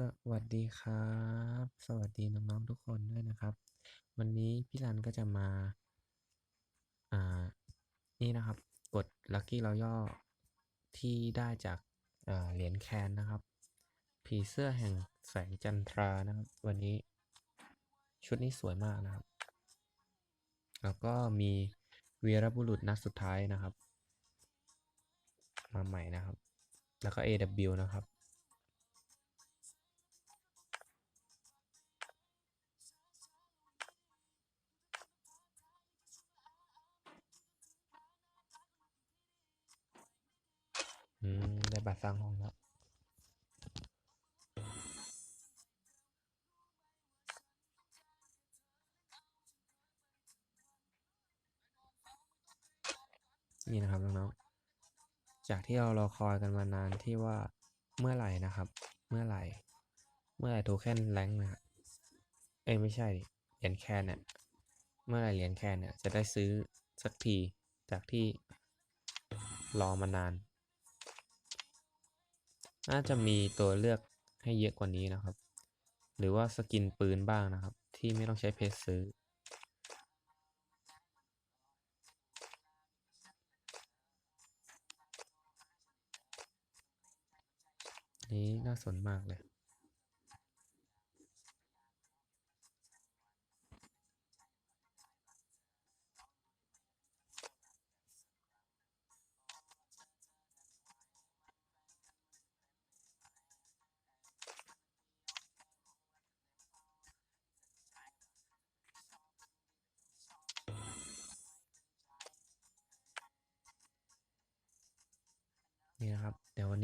สวัสดีครับ สวัสดีน้องๆทุกคนด้วยนะครับ วันนี้พี่รันก็จะมา อ่า นี่นะครับ กด Lucky Royal ที่ได้จากเหรียญแคนนะครับ ผีเสื้อแห่งแสงจันทรานะครับ วันนี้ชุดนี้สวยมากนะครับ แล้วก็มีวีรบุรุษนัดสุดท้ายนะครับ มาใหม่นะครับ แล้วก็ AW นะครับ อืม ได้บัตรสร้างห้องแล้ว นี่นะครับน้องๆ จากที่เรารอคอยกันมานานที่ว่าเมื่อไหร่นะครับ เมื่อไหร่ เมื่อไหร่โทเค็นแรงนะเอ้ยไม่ใช่เหรียญแคนเนี่ย เมื่อไหร่เหรียญแคนเนี่ยจะได้ซื้อสักทีจากที่รอมานาน น่าจะมีตัวเลือกให้เยอะกว่านี้นะครับ หรือว่าสกินปืนบ้างนะครับ ที่ไม่ต้องใช้เพชรซื้อ นี้น่าสนมากเลย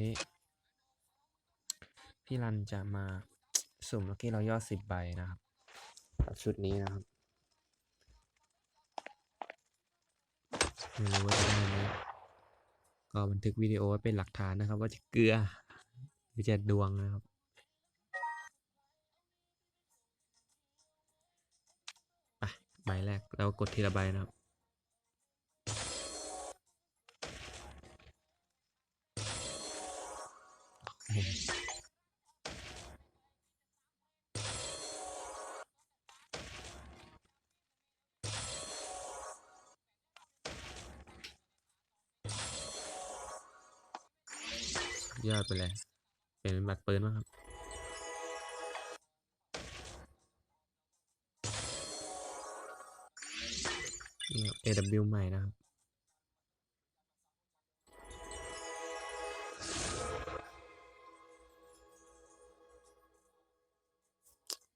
นนี้ พี่รันจะมาสุ่มลัคกี้เรายอดสิบใบนะครับกับชุดนี้นะครับไม่รู้ว่าจะได้ไหมก็บันทึกวิดีโอไว้เป็นหลักฐานนะครับ ว่าจะเกลือหรือจะดวงนะครับไปใบแรกแล้วกดทีละใบนะครับ ยอดไปเลย เป็นบัตรปืนมั้งครับนี่ครับ AW ใหม่นะครับ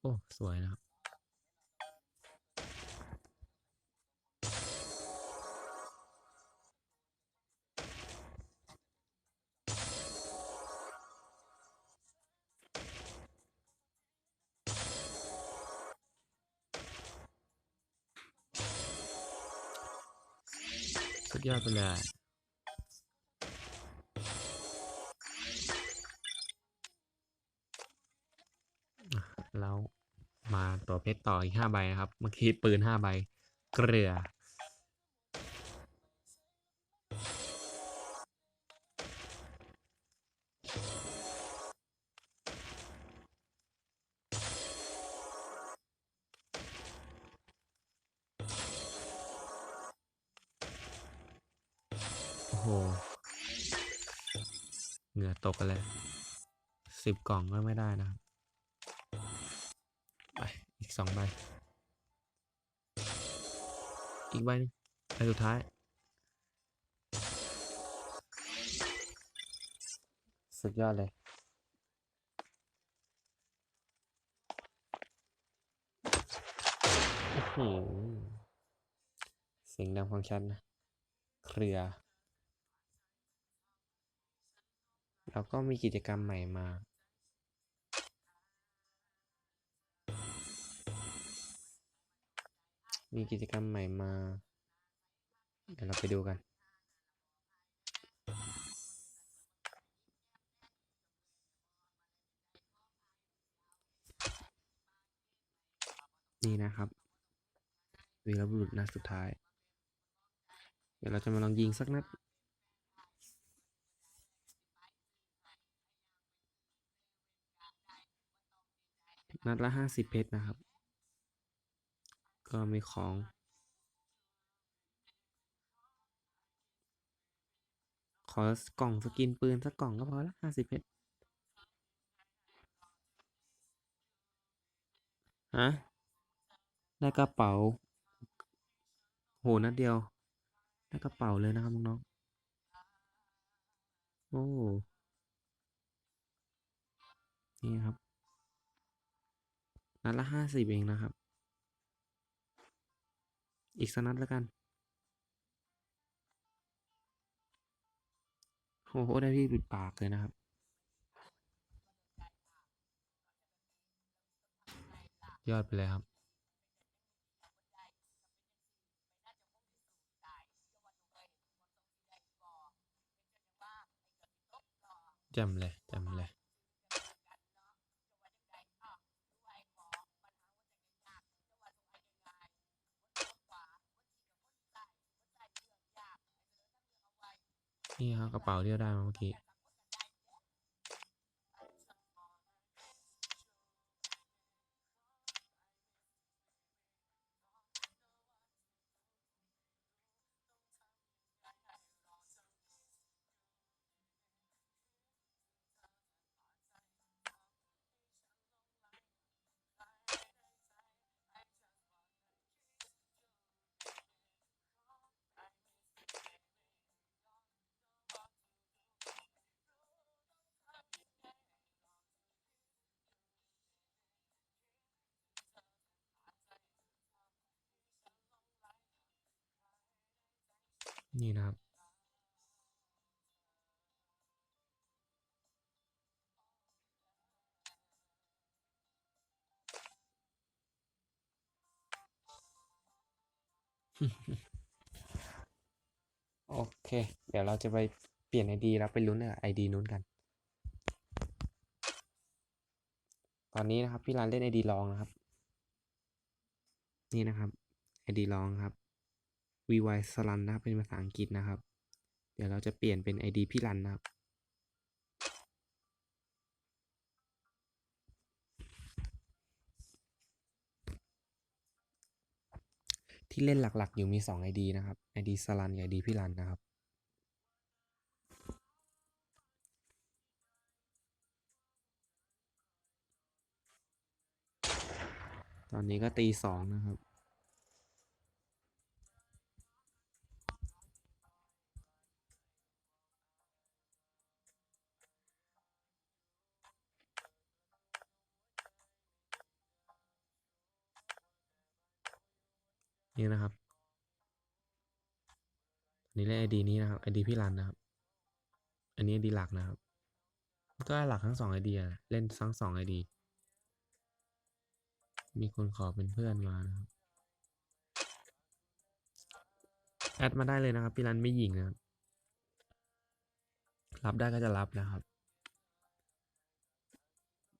โอ้ สวยนะครับ สุดยอดไปเลย ชต่ออีกห้าใบนะครับ เมื่อกี้ปืนห้าใบ เกลือ โอ้โห เหงื่อตกกันเลยสิบกล่องก็ไม่ได้นะครับ สองใบ อีกใบนึงใบสุดท้าย สุดยอดเลย โอ้โห เสียงดังฟังชัดนะ เครือแล้วก็มีกิจกรรมใหม่มา มีกิจกรรมใหม่มา เดี๋ยวเราไปดูกัน นี่นะครับวีรบุรุษนัดสุดท้าย เดี๋ยวเราจะมาลองยิงสักนัดนัดละห้าสิบเพชรนะครับ ก็มีของ ขอกล่องสกินปืนสักกล่องก็พอละห้าสิบเพชรฮะได้กระเป๋า โหนัดเดียว ได้กระเป๋าเลยนะครับน้องๆโอ้ นี่ครับนัดละห้าสิบเองนะครับ อีกสักนัดแล้วกัน โอ้โห ได้ที่ปิดปากเลยนะครับ ยอดไปเลยครับ จำเลยจำเลย นี่ครับกระเป๋าที่เราได้มาเมื่อกี้ นี่นะครับ โอเค เดี๋ยวเราจะไปเปลี่ยนไอดีแล้วไปลุ้นไอดีนู้นกัน ตอนนี้นะครับ พี่รันเล่นไอดีลองนะครับ นี่นะครับไอดีลองครับ VY สลันนะครับเป็นภาษาอังกฤษนะครับ เดี๋ยวเราจะเปลี่ยนเป็นไอดีพี่รันนะครับที่เล่นหลักๆ อยู่มี 2 ID นะครับ ID สลันกับ ID พี่รันนะครับ ตอนนี้ก็ตีสองนะครับ นี่นะครับอันนี้เล่นไอดีนี้นะครับไอดีพี่รันนะครับ อันนี้ไอดีหลักนะครับ ก็หลักทั้งสองไอเดียเล่นทั้งสองไอดีมีคนขอเป็นเพื่อนมานะครับ แอดมาได้เลยนะครับ พี่รันไม่หยิงนะครับ รับได้ก็จะรับนะครับ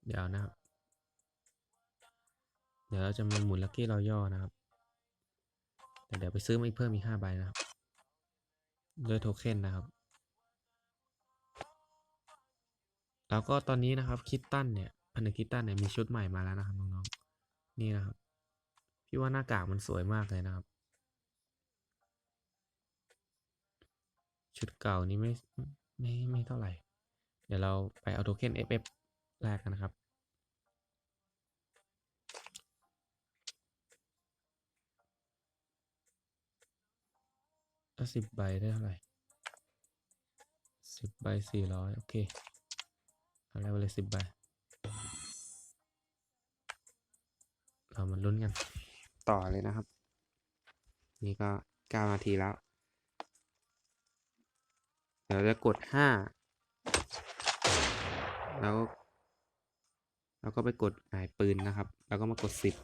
เดี๋ยวนะครับ เดี๋ยวเราจะมาหมุนลัคกี้รอย่อนะครับ เดี๋ยวไปซื้อมาอีกเพิ่มอีกห้าใบนะครับด้วยโทเค็นนะครับ แล้วก็ตอนนี้นะครับคิตตันเนี่ยพันธคิตตันเนี่ยมีชุดใหม่มาแล้วนะครับน้องๆนี่นะครับ พี่ว่าหน้ากากมันสวยมากเลยนะครับ ชุดเก่านี้ไม่ไม่ไม่เท่าไหร่ เดี๋ยวเราไปเอาโทเค็น FF แรกกันนะครับ ถ้าสิบใบได้เท่าไหร่สิบใบสี่ร้อยโอเคเอาแล้วไปเลยสิบใบ เรามาลุ้นกัน ต่อเลยนะครับ นี่ก็เก้านาทีแล้ว เดี๋ยวจะกดห้าแล้ว แล้วก็ไปกดหมายปืนนะครับ แล้วก็มากดสิบ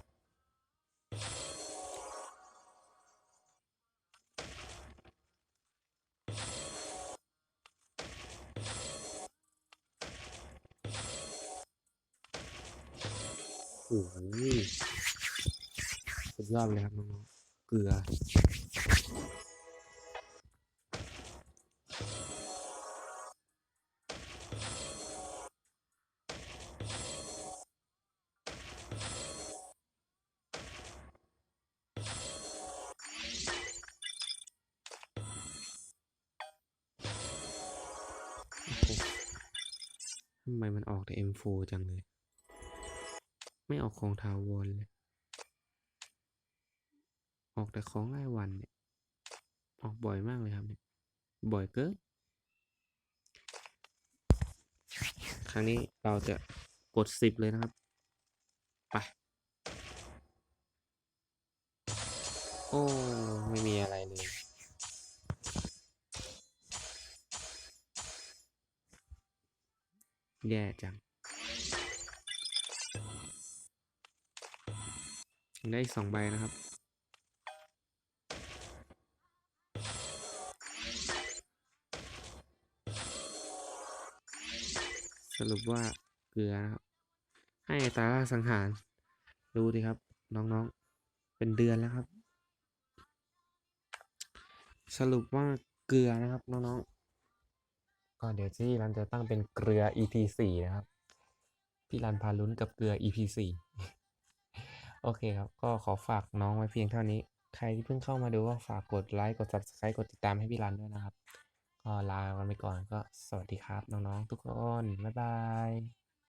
โอ้โหสุดยอดเลยครับน้องเกลือทำไมมันออกแต่ M4 จังเลย ไม่ออกของทาวรเลย ออกแต่ของรายวันเนี่ย ออกบ่อยมากเลยครับเนี่ย บ่อยเกินครั้งนี้เราจะกดสิบเลยนะครับ ไป โอ้ ไม่มีอะไรเลยแย่จัง ได้อีกสองใบนะครับ สรุปว่าเกลือนะครับ ให้อัตราสังหาร ดูดิครับ น้องๆ เป็นเดือนแล้วครับ สรุปว่าเกลือนะครับ น้องๆ ก็เดี๋ยวที่รันจะตั้งเป็นเกลือ EP สี่นะครับ พี่รันพาลุ้นกับเกลือ EP สี่ โอเคครับ ก็ขอฝากน้องไว้เพียงเท่านี้ ใครที่เพิ่งเข้ามาดูก็ฝากกดไลค์ กด subscribe กดติดตามให้พี่รันด้วยนะครับ ก็ลากันไปก่อนก็สวัสดีครับ น้อง ๆ ทุกคน บ๊ายบาย